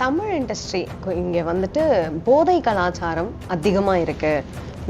Tamil industry இங்கே வந்துட்டு போதை கலாச்சாரம் அதிகமாக இருக்குது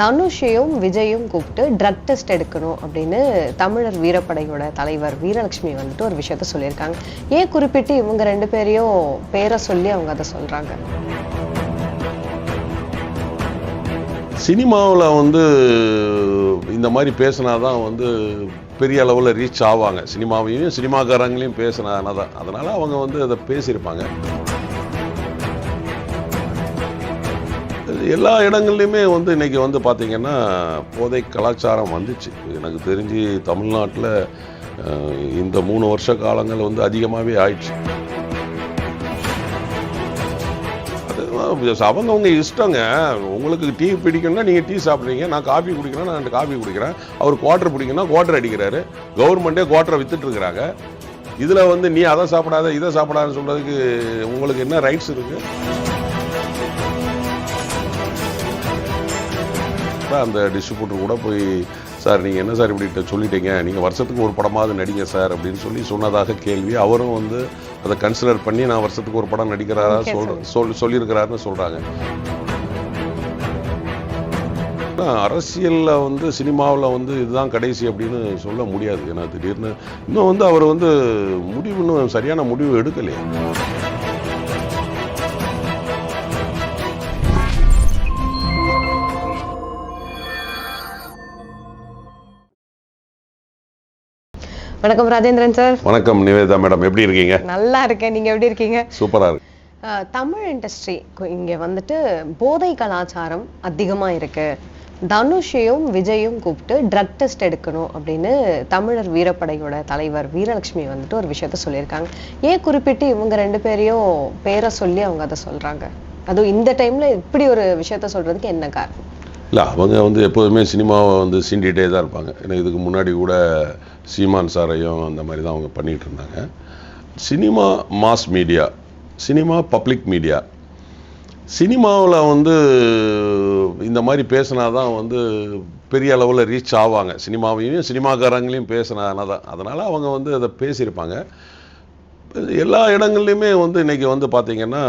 தனுஷையும் விஜயும் கூப்பிட்டு ட்ரக் டெஸ்ட் எடுக்கணும் அப்படின்னு தமிழர் வீரப்படையோட தலைவர் வீரலட்சுமி வந்துட்டு ஒரு விஷயத்த சொல்லியிருக்காங்க. ஏன் குறிப்பிட்டு இவங்க ரெண்டு பேரையும் பேரை சொல்லி அவங்க அதை சொல்கிறாங்க சினிமாவில் வந்து இந்த மாதிரி பேசினா தான் வந்து பெரிய அளவில் ரீச் ஆவாங்க. சினிமாவையும் சினிமாக்காரங்களையும் பேசினானா தான் அதனால் அவங்க வந்து அதை பேசியிருப்பாங்க. எல்லா இடங்கள்லையுமே வந்து இன்றைக்கி வந்து பார்த்திங்கன்னா போதை கலாச்சாரம் வந்துச்சு. எனக்கு தெரிஞ்சு தமிழ்நாட்டில் இந்த மூணு வருஷ காலங்கள் வந்து அதிகமாகவே ஆயிடுச்சு. அது அவங்கவுங்க இஷ்டங்க. உங்களுக்கு டீ பிடிக்கணும்னா நீங்கள் டீ சாப்பிட்றீங்க. நான் காஃபி குடிக்கிறேன் நான் காஃபி குடிக்கிறேன். அவர் குவார்டர் பிடிக்கும்னா குவார்டர் அடிக்கிறாரு. கவர்மெண்ட்டே குவார்டரை வித்துட்ருக்குறாங்க இதில் வந்து நீ அதை சாப்பிடாத இதை சாப்பிடாதுன்னு சொல்கிறதுக்கு உங்களுக்கு என்ன ரைட்ஸ் இருக்குது அப்புறம் அந்த டிஸ்ட்ரிபியூட்டர் கூட போய் சார் நீங்கள் என்ன சார் இப்படி சொல்லிட்டீங்க? நீங்கள் வருஷத்துக்கு ஒரு படமாவது நடிங்க சார் அப்படின்னு சொல்லி சொன்னதாக கேள்வி. அவரும் வந்து அதை கன்சிடர் பண்ணி நான் வருஷத்துக்கு ஒரு படம் நடிக்கிறாரா? சொல்ற சொல் சொல்லியிருக்கிறாருன்னு சொல்கிறாங்க அரசியலில் வந்து சினிமாவில் வந்து இதுதான் கடைசி அப்படின்னு சொல்ல முடியாது. ஏன்னா திடீர்னு இன்னும் வந்து அவர் வந்து முடிவு இன்னும் சரியான முடிவு எடுக்கலையே. வணக்கம் ராஜேந்திரன் சார். வணக்கம் நிவேதா மேடம் எப்படி இருக்கீங்க? நல்லா இருக்கேன் நீங்க எப்படி இருக்கீங்க? சூப்பராக இருக்கு. தமிழ் இண்டஸ்ட்ரி இங்கே வந்துட்டு போதை கலாச்சாரம் அதிகமாக இருக்கு. தனுஷையும் விஜயும் கூப்பிட்டு ட்ரக் டெஸ்ட் எடுக்கணும் அப்படின்னு தமிழர் வீரப்படையோட தலைவர் வீரலட்சுமி வந்துட்டு ஒரு விஷயத்த சொல்லியிருக்காங்க. ஏன் குறிப்பிட்டு இவங்க ரெண்டு பேரையும் பேரை சொல்லி அவங்க அதை சொல்றாங்க? அதுவும் இந்த டைம்ல இப்படி ஒரு விஷயத்த சொல்றதுக்கு என்ன காரணம்? இல்லை அவங்க வந்து எப்போதுமே சினிமாவை வந்து சீண்டிகிட்டே தான் இருப்பாங்க. ஏன்னா இதுக்கு முன்னாடி கூட சீமான் சாரையும் அந்த மாதிரி தான் அவங்க பண்ணிகிட்டு இருந்தாங்க. Cinema mass media cinema public media சினிமாவில் வந்து இந்த மாதிரி பேசினா தான் வந்து பெரிய அளவில் ரீச் ஆவாங்க. சினிமாவையும் சினிமாக்காரங்களையும் பேசினானா தான். அதனால் அவங்க வந்து அதை பேசியிருப்பாங்க. எல்லா இடங்கள்லையுமே வந்து இன்னைக்கு வந்து பார்த்திங்கன்னா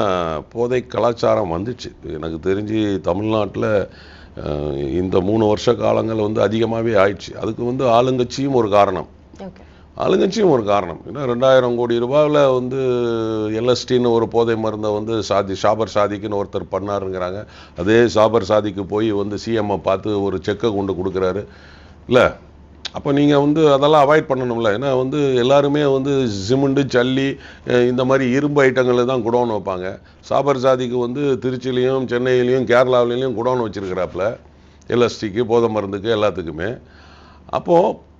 போதை கலாச்சாரம் வந்துச்சு. எனக்கு தெரிஞ்சு தமிழ்நாட்டில் இந்த மூணு வருஷ காலங்கள் வந்து அதிகமாகவே ஆயிடுச்சு. அதுக்கு வந்து ஆளுங்கட்சியும் ஒரு காரணம். ஆளுங்கட்சியும் ஒரு காரணம். ஏன்னா ரெண்டாயிரம் கோடி ரூபாயில் வந்து எல்எஸ்டின்னு ஒரு போதை மருந்தை வந்து சாதி ஷாபர் சாதிக்குன்னு ஒருத்தர் பண்ணாருங்கிறாங்க. அதே ஷாபர் சாதிக்கு போய் வந்து சிஎம்ஐ பார்த்து ஒரு செக்கை கொண்டு கொடுக்குறாரு. இல்லை அப்போ நீங்கள் வந்து அதெல்லாம் அவாய்ட் பண்ணணும்ல. ஏன்னா வந்து எல்லாருமே வந்து சிமெண்ட்டு ஜல்லி இந்த மாதிரி இரும்பு ஐட்டங்களில் தான் குடோன் வைப்பாங்க. சாபர் சாதிக்கு வந்து திருச்சிலையும் சென்னையிலையும் கேரளாவிலையும் குடோன் வச்சிருக்கிறாப்புல. எல்எஸ்டிக்கு போதை மருந்துக்கு எல்லாத்துக்குமே. அப்போது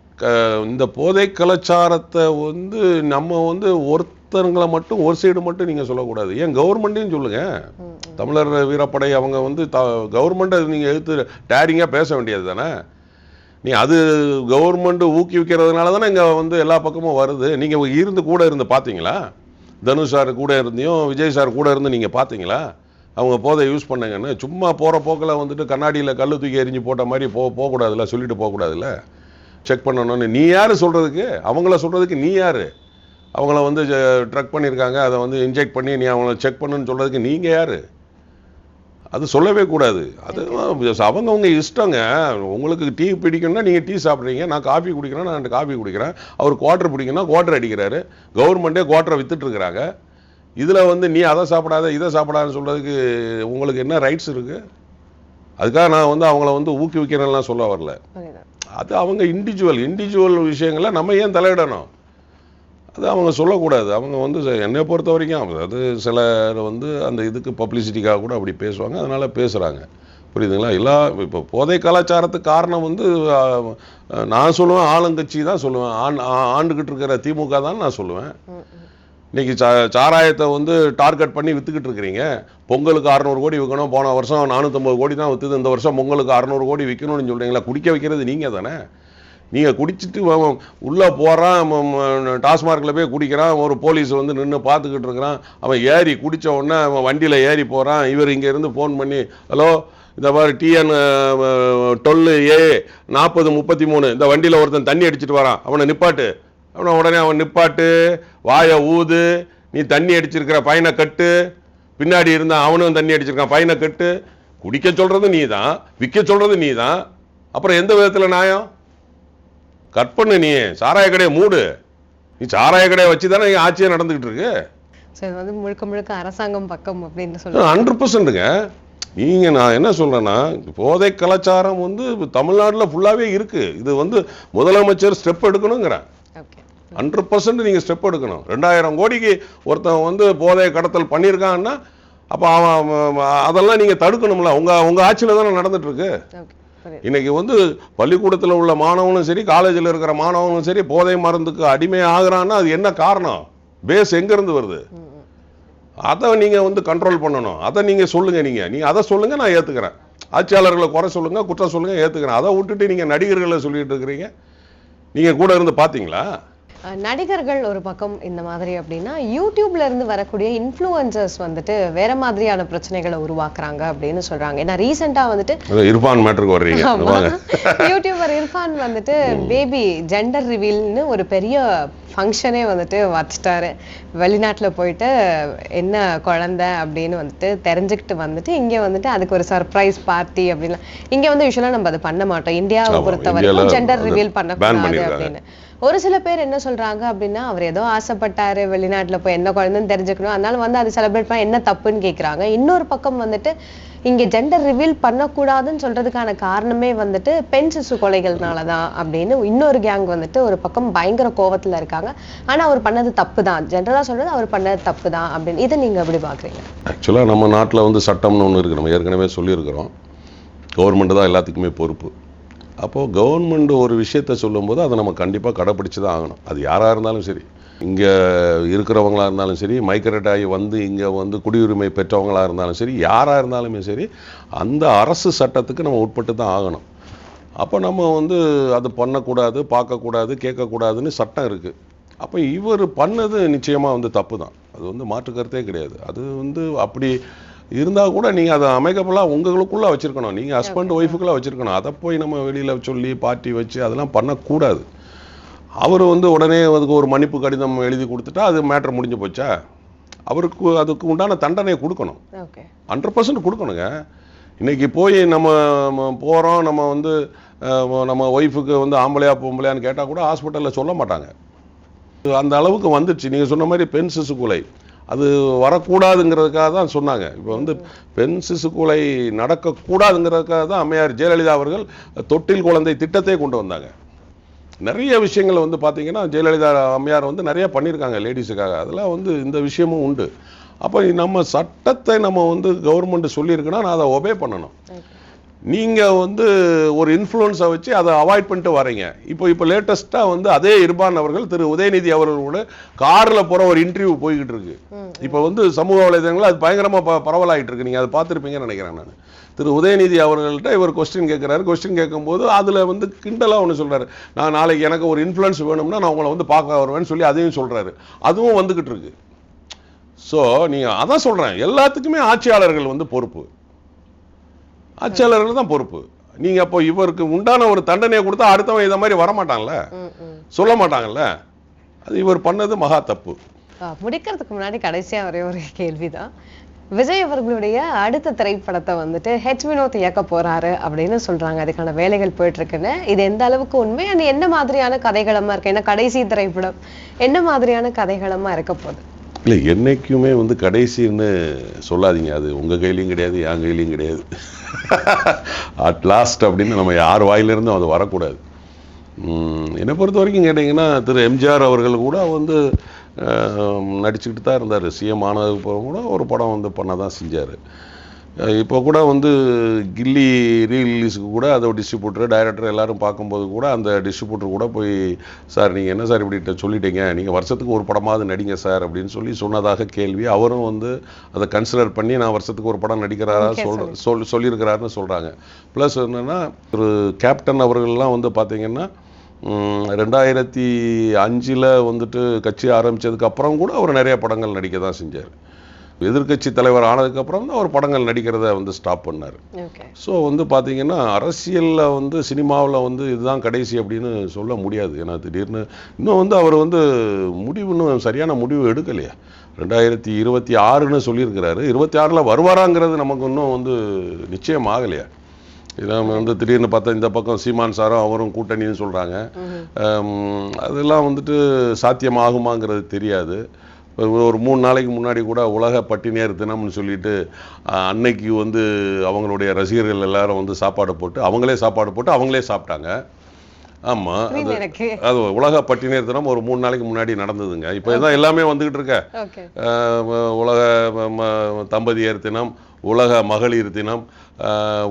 இந்த போதை கலாச்சாரத்தை வந்து நம்ம வந்து ஒருத்தருங்களை மட்டும் ஒரு சைடு மட்டும் நீங்கள் சொல்லக்கூடாது. ஏன் கவர்மெண்ட்டையும் சொல்லுங்கள் தமிழர் வீரப்படை அவங்க வந்து த கவர்மெண்ட்டை நீங்கள் எடுத்து டேரிங்காக பேச வேண்டியது தானே. நீ அது கவர்மெண்ட் ஊக்குவிக்கிறதுனால தானே இங்கே வந்து எல்லா பக்கமும் வருது. நீங்கள் இருந்து கூட இருந்து பார்த்தீங்களா தனுஷ் சார் கூட இருந்தையும் விஜய் சார் கூட இருந்து நீங்கள் பார்த்தீங்களா அவங்க போதை யூஸ் பண்ணுங்கன்னு. சும்மா போகிற போக்கில் வந்துட்டு கண்ணாடியில் கல் தூக்கி எரிஞ்சு போட்ட மாதிரி போ போகக்கூடாதுல்ல சொல்லிட்டு போகக்கூடாதுல்ல? செக் பண்ணணும்னு. நீ யார் சொல்கிறதுக்கு அவங்கள சொல்கிறதுக்கு நீ யார்? அவங்கள வந்து ட்ரக் பண்ணியிருக்காங்க அதை வந்து இன்ஜெக்ட் பண்ணி நீ அவங்கள செக் பண்ணுன்னு சொல்கிறதுக்கு நீங்கள் யார்? அது சொல்லவே கூடாது. அது அவங்கவுங்க இஷ்டங்க. உங்களுக்கு டீ பிடிக்கும்னா நீங்கள் டீ சாப்பிட்றீங்க. நான் காஃபி குடிக்கிறேன் நான் காஃபி குடிக்கிறேன். அவர் குவார்டர் பிடிக்கும்னா குவார்டர் அடிக்கிறாரு. கவர்மெண்ட்டே குவார்டரை வித்துட்டு இருக்கிறாங்க இதில் வந்து நீ அதை சாப்பிடாத இதை சாப்பிடாதுன்னு சொல்கிறதுக்கு உங்களுக்கு என்ன ரைட்ஸ் இருக்குது அதுக்காக நான் வந்து அவங்கள வந்து ஊக்குவிக்கிறேன்லாம் சொல்ல வரல. அது அவங்க இண்டிவிஜுவல் இண்டிவிஜுவல் விஷயங்களை நம்ம ஏன் தலையிடணும்? அது அவங்க சொல்லக்கூடாது. அவங்க வந்து ச- என்னை பொறுத்த வரைக்கும் அது சிலர் வந்து அந்த இதுக்கு பப்ளிசிட்டிக்காக கூட அப்படி பேசுவாங்க. அதனால் பேசுகிறாங்க புரியுதுங்களா? எல்லா இப்போ போதை கலாச்சாரத்துக்கு காரணம் வந்து நான் சொல்லுவேன் ஆளுங்கட்சி தான் சொல்லுவேன். ஆண் ஆண்டுகிட்டு இருக்கிற திமுக தான் நான் சொல்லுவேன். இன்றைக்கி சா சாராயத்தை வந்து டார்கெட் பண்ணி விற்றுக்கிட்டு இருக்கிறீங்க. பொங்கலுக்கு அறநூறு கோடி விற்கணும் போன வருஷம் நானூற்றம்பது கோடி தான் விற்றுது இந்த வருஷம் பொங்கலுக்கு அறநூறு கோடி விற்கணும்னு சொல்கிறீங்களா குடிக்க வைக்கிறது நீங்கள் தானே? நீங்கள் குடிச்சிட்டு உள்ளே போகிறான் டாஸ்மார்க்கில் போய் குடிக்கிறான் ஒரு போலீஸ் வந்து நின்று பார்த்துக்கிட்டு இருக்கிறான். அவன் ஏறி குடித்த உடனே அவன் வண்டியில் ஏறி போகிறான் இவர் இங்கேருந்து ஃபோன் பண்ணி ஹலோ இந்த மாதிரி டிஎன் டுவெல்லு ஏ நாற்பது முப்பத்தி மூணு. இந்த வண்டியில் ஒருத்தன் தண்ணி அடிச்சிட்டு வரான். அவனை நிப்பாட்டு. அவனை உடனே அவன் நிப்பாட்டு. வாயை ஊது நீ தண்ணி அடிச்சிருக்கிற பையனை கட்டு. பின்னாடி இருந்தான் அவனும் தண்ணி அடிச்சிருக்கான் பையனை கட்டு. குடிக்க சொல்கிறது நீ தான் விற்க சொல்கிறது நீ தான் அப்புறம் எந்த விதத்தில் நியாயம்? கட் பண்ணு நீ. சாராய கடையை மூடு. நீ சாராய கடையை வச்சு தானே ஆட்சியே நடந்துகிட்டு இருக்கு. ஸோ இது வந்து முழுக்க முழுக்க அரசாங்கம் பக்கம் அப்படின்னு சொல்லுவாங்க ஹண்ட்ரட் பர்சன்ட்டுங்க நீங்க நான் என்ன சொல்றேன்னா போதை கலாச்சாரம் வந்து தமிழ்நாட்டுல ஃபுல்லாவே இருக்கு. இது வந்து முதலமைச்சர் ஸ்டெப் எடுக்கணுங்கிறேன் ஹண்ட்ரட் பர்சன்ட் நீங்கள் ஸ்டெப் எடுக்கணும். ரெண்டாயிரம் கோடிக்கு ஒருத்தன் வந்து போதை கடத்தல் பண்ணியிருக்கான்னா அப்போ அவன் அதெல்லாம் நீங்கள் தடுக்கணும்ல. உங்கள் உங்கள் ஆட்சியில் தானே நடந்துட்டு இருக்கு. ஓகே புரியுது இன்னைக்கு வந்து பள்ளிக்கூடத்தில் உள்ள மாணவனும் சரி காலேஜில் இருக்கிற மாணவனும் சரி போதை மருந்துக்கு அடிமை ஆகுறான்னா அது என்ன காரணம்? பேஸ் எங்கேருந்து வருது. அதை நீங்கள் வந்து கண்ட்ரோல் பண்ணணும். அதை நீங்கள் சொல்லுங்கள் நீங்கள் நீங்கள் அதை சொல்லுங்கள் நான் ஏற்றுக்கிறேன் ஆட்சியாளர்களை குறை சொல்லுங்கள் குற்றம் சொல்லுங்கள் ஏற்றுக்கிறேன் அதை விட்டுட்டு நீங்கள் நடிகர்களை சொல்லிட்டு இருக்கிறீங்க. நீங்கள் கூட இருந்து பார்த்தீங்களா நடிகர்கள் ஒரு பக்கம் இந்த மாதிரி அப்படின்னா யூடியூப்ல இருந்து வரக்கூடிய இன்ஃப்ளூயன்சர்ஸ் வந்துட்டு வேற மாதிரியான பிரச்சனைகளை உருவாக்குறாங்க அப்படின்னு சொல்றாங்க. ஏன்னா ரீசெண்டா வந்துட்டு இர்ஃபான் மேட்டருக்கு வர்றீங்க. யூடியூபர் இர்ஃபான் வந்துட்டு பேபி ஜெண்டர் ரிவீல்னு ஒரு பெரிய ஃபங்க்ஷனே வந்துட்டு வச்சுட்டாரு. வெளிநாட்டுல போயிட்டு என்ன குழந்தை அப்படின்னு வந்துட்டு தெரிஞ்சுக்கிட்டு வந்துட்டு இங்க வந்துட்டு அதுக்கு ஒரு சர்ப்ரைஸ் பார்ட்டி அப்படின்னு இங்க வந்து யூஸ்வலா நம்ம அதை பண்ண மாட்டோம். இந்தியாவை பொறுத்த வரைக்கும் ஜெண்டர் ரிவீல் பண்ணக்கூடாது. அப்படின்னு. ஒரு சில பேர் என்ன சொல்றாங்க அப்படின்னா அவர் ஏதோ ஆசைப்பட்டாரு வெளிநாட்டுல போய் என்ன குழந்தைன்னு தெரிஞ்சுக்கணும். அதனால வந்து அதை செலிப்ரேட் பண்ண என்ன தப்புன்னு கேக்குறாங்க. இன்னொரு பக்கம் வந்துட்டு இங்க ஜெண்டர் ரிவீல் பண்ணக்கூடாதுன்னு சொல்றதுக்கான காரணமே வந்துட்டு பெண் சிசு கொலைகள்னால தான் அப்படின்னு இன்னொரு கேங் வந்துட்டு ஒரு பக்கம் பயங்கர கோவத்துல இருக்காங்க. ஆனா அவர் பண்ணது தப்பு தான் ஜென்ரலா சொல்றது அவர் பண்ணது தப்பு தான் அப்படின்னு. இதை நீங்க எப்படி பாக்குறீங்க? ஆக்சுவலாக நம்ம நாட்டில் வந்து சட்டம்னு ஒன்று இருக்கு. நம்ம ஏற்கனவே சொல்லியிருக்கிறோம். கவர்மெண்ட் தான் எல்லாத்துக்குமே பொறுப்பு. அப்போது கவர்மெண்ட் ஒரு விஷயத்த சொல்லும்போது அதை நம்ம கண்டிப்பாக கடைப்பிடிச்சு தான் ஆகணும். அது யாராக இருந்தாலும் சரி. இங்கே இருக்கிறவங்களாக இருந்தாலும் சரி மைக்ரேட் ஆகி வந்து இங்கே வந்து குடியுரிமை பெற்றவங்களாக இருந்தாலும் சரி யாராக இருந்தாலுமே சரி அந்த அரசு சட்டத்துக்கு நம்ம உட்பட்டு தான் ஆகணும். அப்போ நம்ம வந்து அது பண்ணக்கூடாது பார்க்கக்கூடாது கேட்கக்கூடாதுன்னு சட்டம் இருக்குது அப்போ இவர் பண்ணது நிச்சயமாக வந்து தப்பு தான் அது வந்து மாற்று கருத்தே கிடையாது. அது வந்து அப்படி இருந்தால் கூட நீங்கள் அதை அமைக்கப்பெல்லாம் உங்களுக்குள்ளே வச்சுருக்கணும். நீங்கள் ஹஸ்பண்ட் ஒய்ஃபுக்குள்ளே வச்சுருக்கணும். அதை போய் நம்ம வெளியில் சொல்லி பார்ட்டி வச்சு அதெல்லாம் பண்ணக்கூடாது. அவர் வந்து உடனே அதுக்கு ஒரு மன்னிப்பு கடிதம் எழுதி கொடுத்துட்டா அது மேட்ரு முடிஞ்சு போச்சா? அவருக்கு அதுக்கு உண்டான தண்டனையை கொடுக்கணும். ஹண்ட்ரட் பர்சன்ட் கொடுக்கணுங்க. இன்னைக்கு போய் நம்ம ம- போறோம் நம்ம வந்து நம்ம ஒய்ஃபுக்கு வந்து ஆம்பளையா பொம்பளையான்னு கேட்டால் கூட ஹாஸ்பிட்டலில் சொல்ல மாட்டாங்க. அந்த அளவுக்கு வந்துடுச்சு. நீங்கள் சொன்ன மாதிரி பெண் சிசு கொலை. அது வரக்கூடாதுங்கிறதுக்காக தான் சொன்னாங்க. இப்போ வந்து பெண் சிசு கொலை நடக்கக்கூடாதுங்கிறதுக்காக தான் அம்மையார் ஜெயலலிதா அவர்கள் தொட்டில் குழந்தை திட்டத்தை கொண்டு வந்தாங்க. நிறைய விஷயங்கள் வந்து பார்த்தீங்கன்னா ஜெயலலிதா அம்மையார் வந்து நிறைய பண்ணியிருக்காங்க லேடிஸுக்காக. அதெல்லாம் வந்து இந்த விஷயமும் உண்டு. அப்போ நம்ம சட்டத்தை நம்ம வந்து கவர்மெண்ட் சொல்லியிருக்குன்னா நான் அதை ஒபே பண்ணணும். நீங்கள் வந்து ஒரு இன்ஃப்ளூயன்ஸை வச்சு அதை அவாய்ட் பண்ணிட்டு வரீங்க. இப்போ இப்போ லேட்டஸ்ட்டாக வந்து அதே இர்பான் அவர்கள் திரு உதயநிதி அவர்களோட காரில் போகிற ஒரு இன்டர்வியூ போய்கிட்டு இருக்கு. இப்போ வந்து சமூக வலைதளங்கள் அது பயங்கரமாக ப பரவலாயிட்டு இருக்கு. நீங்கள் அதை பார்த்துருப்பீங்கன்னு நினைக்கிறேன் நான். திரு உதயநிதி அவர்கள்ட்ட இவர் கொஸ்டின் கேட்குறாரு. கொஸ்டின் கேட்கும்போது அதில் வந்து கிண்டலாக ஒன்று சொல்றாரு. நான் நாளைக்கு எனக்கு ஒரு இன்ஃப்ளூயன்ஸ் வேணும்னா நான் உங்களை வந்து பார்க்க வருவேன்னு சொல்லி அதையும் சொல்றாரு. அதுவும் வந்துகிட்டு இருக்கு. ஸோ நீங்கள் அதான் சொல்கிறேன் எல்லாத்துக்குமே ஆட்சியாளர்கள் வந்து பொறுப்பு. ஆட்சியாளர்கள் தான் பொறுப்பு. நீங்க அப்போ இவருக்கு உண்டான ஒரு தண்டனையை கொடுத்தா அடுத்தவன் இதை மாதிரி வரமாட்டான்ல? சொல்ல மாட்டாங்கல்ல அது இவர் பண்ணது மகா தப்பு. முடிக்கிறதுக்கு முன்னாடி கடைசியா ஒரே ஒரு கேள்விதான். விஜய் அவர்களுடைய அடுத்த திரைப்படத்தை வந்துட்டு ஹெச் வினோத் இயக்க போறாரு அப்படின்னு சொல்றாங்க. அதுக்கான வேலைகள் போயிட்டு இருக்குன்னு இது எந்த அளவுக்கு உண்மை? and என்ன மாதிரியான கதைகளமா இருக்கு? ஏன்னா கடைசி திரைப்படம்? என்ன மாதிரியான கதைகளமா இருக்க போகுது? இல்லை என்னைக்குமே வந்து கடைசின்னு சொல்லாதீங்க. அது உங்க கையிலையும் கிடையாது என் கையிலையும் கிடையாது. அட் லாஸ்ட் அப்படின்னு நம்ம யார் வாயிலிருந்தும் அது வரக்கூடாது. என்னை பொறுத்த வரைக்கும் கேட்டிங்கன்னா திரு எம்ஜிஆர் அவர்கள் கூட வந்து நடிச்சுக்கிட்டு தான் இருந்தார். சிஎம் ஆனதுக்கு கூட ஒரு படம் வந்து பண்ண தான் செஞ்சார். இப்போ கூட வந்து கில்லி ரீரிலீஸுக்கு கூட அதை டிஸ்ட்ரிபியூட்டர் டைரக்டர் எல்லாரும் பார்க்கும்போது கூட அந்த டிஸ்ட்ரிபியூட்டர் கூட போய் சார் நீங்கள் என்ன சார் இப்படி சொல்லிட்டீங்க? நீங்கள் வருஷத்துக்கு ஒரு படமாவது நடிங்க சார் அப்படின்னு சொல்லி சொன்னதாக கேள்வி. அவரும் வந்து அதை கன்சிடர் பண்ணி நான் வருஷத்துக்கு ஒரு படம் நடிக்கிறாரா? Okay, சொல் சொல் சொல்லியிருக்கிறாருன்னு சொல்கிறாங்க ப்ளஸ் என்னென்னா ஒரு கேப்டன் அவர்கள்லாம் வந்து பார்த்தீங்கன்னா ரெண்டாயிரத்தி அஞ்சில் வந்துட்டு கட்சி ஆரம்பிச்சதுக்கு அப்புறம் கூட அவர் நிறைய படங்கள் நடிக்க தான் செஞ்சார். எதிர்க்கட்சி தலைவர் ஆனதுக்கப்புறம் தான் அவர் படங்கள் நடிக்கிறத வந்து ஸ்டாப் பண்ணார். ஸோ வந்து பார்த்தீங்கன்னா அரசியலில் வந்து சினிமாவில் வந்து இதுதான் கடைசி அப்படின்னு சொல்ல முடியாது. ஏன்னா திடீர்னு இன்னும் வந்து அவர் வந்து முடிவு இன்னும் சரியான முடிவு எடுக்கலையா. ரெண்டாயிரத்தி இருபத்தி ஆறுன்னு சொல்லியிருக்கிறாரு. இருபத்தி ஆறில் வருவாராங்கிறது நமக்கு இன்னும் வந்து நிச்சயம் ஆகலையா. இது நம்ம வந்து திடீர்னு பார்த்தா இந்த பக்கம் சீமான் சாரும் அவரும் கூட்டணின்னு சொல்கிறாங்க அதெல்லாம் வந்துட்டு சாத்தியமாகுமாங்கிறது தெரியாது. ஒரு- மூணு நாளைக்கு முன்னாடி கூட உலக பட்டினியர் தினம்னு சொல்லிட்டு அன்னைக்கு வந்து அவங்களுடைய ரசிகர்கள் எல்லாரும் வந்து சாப்பாடு போட்டு அவங்களே சாப்பாடு போட்டு அவங்களே சாப்பிட்டாங்க. ஆமாம் எனக்கு. அது உலக பட்டினியர் தினம் ஒரு மூணு நாளைக்கு முன்னாடி நடந்ததுங்க. இப்போ இதான் எல்லாமே வந்துகிட்டு இருக்க. உலக தம்பதியர் தினம் உலக மகளிர் தினம்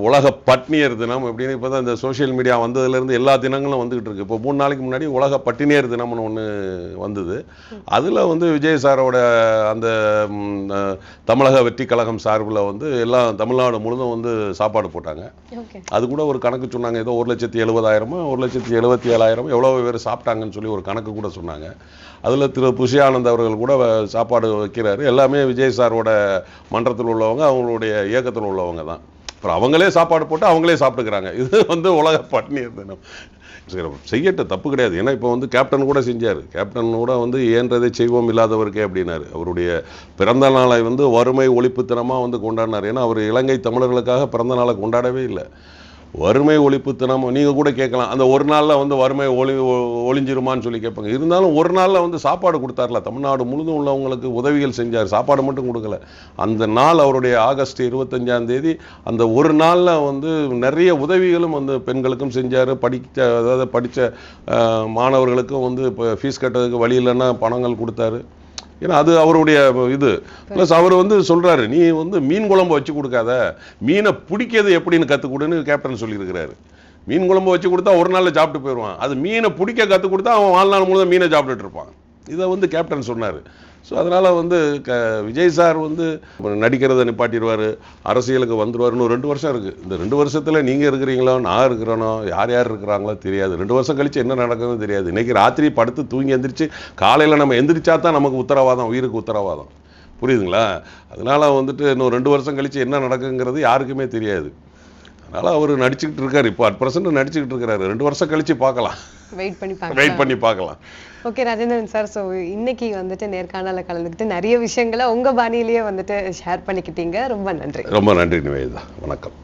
உலக பட்னியர் தினம் இப்படின்னு இப்போ தான் இந்த சோஷியல் மீடியா வந்ததுலேருந்து எல்லா தினங்களும் வந்துகிட்டு இருக்கு. இப்போ மூணு நாளைக்கு முன்னாடி உலக பட்டினியர் தினம்னு ஒன்று வந்தது. அதில் வந்து விஜய் சாரோட அந்த தமிழக வெற்றி கழகம் சார்பில் வந்து எல்லாம் தமிழ்நாடு முழுதும் வந்து சாப்பாடு போட்டாங்க. அது கூட ஒரு கணக்கு சொன்னாங்க ஏதோ ஒரு லட்சத்தி எழுபதாயிரமோ ஒரு லட்சத்தி எழுபத்தி ஏழாயிரமோ எவ்வளோ பேர் சாப்பிட்டாங்கன்னு சொல்லி ஒரு கணக்கு கூட சொன்னாங்க. அதில் திரு புஷி ஆனந்த் அவர்கள் கூட சாப்பாடு வைக்கிறாரு. எல்லாமே விஜய் சாரோட மன்றத்தில் உள்ளவங்க அவங்களுடைய இயக்கத்தில் உள்ளவங்க தான். அப்புறம் அவங்களே சாப்பாடு போட்டு அவங்களே சாப்பிட்டுக்கிறாங்க. இது வந்து உலக பட்டினியர் தினம். செய்யட்ட தப்பு கிடையாது. ஏன்னா இப்போ வந்து கேப்டன் கூட செஞ்சார். கேப்டன் கூட வந்து ஏன்றதை செய்வோம் இல்லாதவருக்கே அப்படின்னாரு. அவருடைய பிறந்த நாளை வந்து வறுமை ஒழிப்பு தினமாக வந்து கொண்டாடினார். ஏன்னா அவர் இலங்கை தமிழர்களுக்காக பிறந்த நாளை கொண்டாடவே இல்லை. வறுமை ஒழிப்பு தினமும் நீங்கள் கூட கேட்கலாம். அந்த ஒரு நாளில் வந்து வறுமை ஒளி ஒ- ஒளிஞ்சிருமான்னு சொல்லி கேட்பாங்க. இருந்தாலும் ஒரு நாளில் வந்து சாப்பாடு கொடுத்தார்ல. தமிழ்நாடு முழுதும் உள்ளவங்களுக்கு உதவிகள் செஞ்சார். சாப்பாடு மட்டும் கொடுக்கல. அந்த நாள் அவருடைய ஆகஸ்ட் இருபத்தஞ்சாம் தேதி அந்த ஒரு நாளில் வந்து நிறைய உதவிகளும் வந்து பெண்களுக்கும் செஞ்சார். படித்த அதாவது படித்த மாணவர்களுக்கும் வந்து இப்போ ஃபீஸ் கட்டுறதுக்கு வழி இல்லைன்னா பணங்கள் கொடுத்தாரு. ஏன்னா அது அவருடைய இது. ப்ளஸ் அவர் வந்து சொல்றாரு நீ வந்து மீன் குழம்பு வச்சு கொடுக்காத. மீனை பிடிக்கிறது எப்படின்னு கற்றுக் கொடுன்னு கேப்டன் சொல்லியிருக்கிறாரு. மீன் குழம்பு வச்சு கொடுத்தா ஒரு நாளில் சாப்பிட்டு போயிடுவான் அது மீனை பிடிக்க கற்றுக் கொடுத்தா அவன் வாழ்நாள் முழுதும் மீனை சாப்பிட்டுட்டு இருப்பான். இதை வந்து கேப்டன் சொன்னார். ஸோ அதனால் வந்து க விஜய் சார் வந்து நடிக்கிறத நிப்பாட்டிடுவார் அரசியலுக்கு வந்துடுவார் இன்னும் ரெண்டு வருஷம் இருக்குது இந்த ரெண்டு வருஷத்தில் நீங்கள் இருக்கிறீங்களோ நான் இருக்கிறேனோ யார் யார் இருக்கிறாங்களோ தெரியாது. ரெண்டு வருஷம் கழித்து என்ன நடக்குதுன்னு தெரியாது. இன்றைக்கி ராத்திரி படுத்து தூங்கி எந்திரிச்சு காலையில் நம்ம எந்திரிச்சா தான் நமக்கு உத்தரவாதம் உயிருக்கு உத்தரவாதம். புரியுதுங்களா? அதனால வந்துட்டு இன்னும் ரெண்டு வருஷம் கழித்து என்ன நடக்குங்கிறது யாருக்குமே தெரியாது. அதனால் அவர் நடிச்சுக்கிட்டு இருக்கார். இப்போ அட் ப்ரெசென்ட் நடிச்சுக்கிட்டு இருக்கிறாரு. ரெண்டு வருஷம் கழித்து பார்க்கலாம். வெயிட் பண்ணி வெயிட் பார்க்கலாம் பண்ணி பார்க்கலாம். ஓகே ராஜேந்திரன் சார் ஸோ இன்னைக்கு வந்துட்டு நேர்காணல கலந்துக்கிட்டு நிறைய விஷயங்களை உங்க பாணியிலேயே வந்துட்டு ஷேர் பண்ணிக்கிட்டீங்க. ரொம்ப நன்றி. ரொம்ப நன்றி நிவேதா வணக்கம்.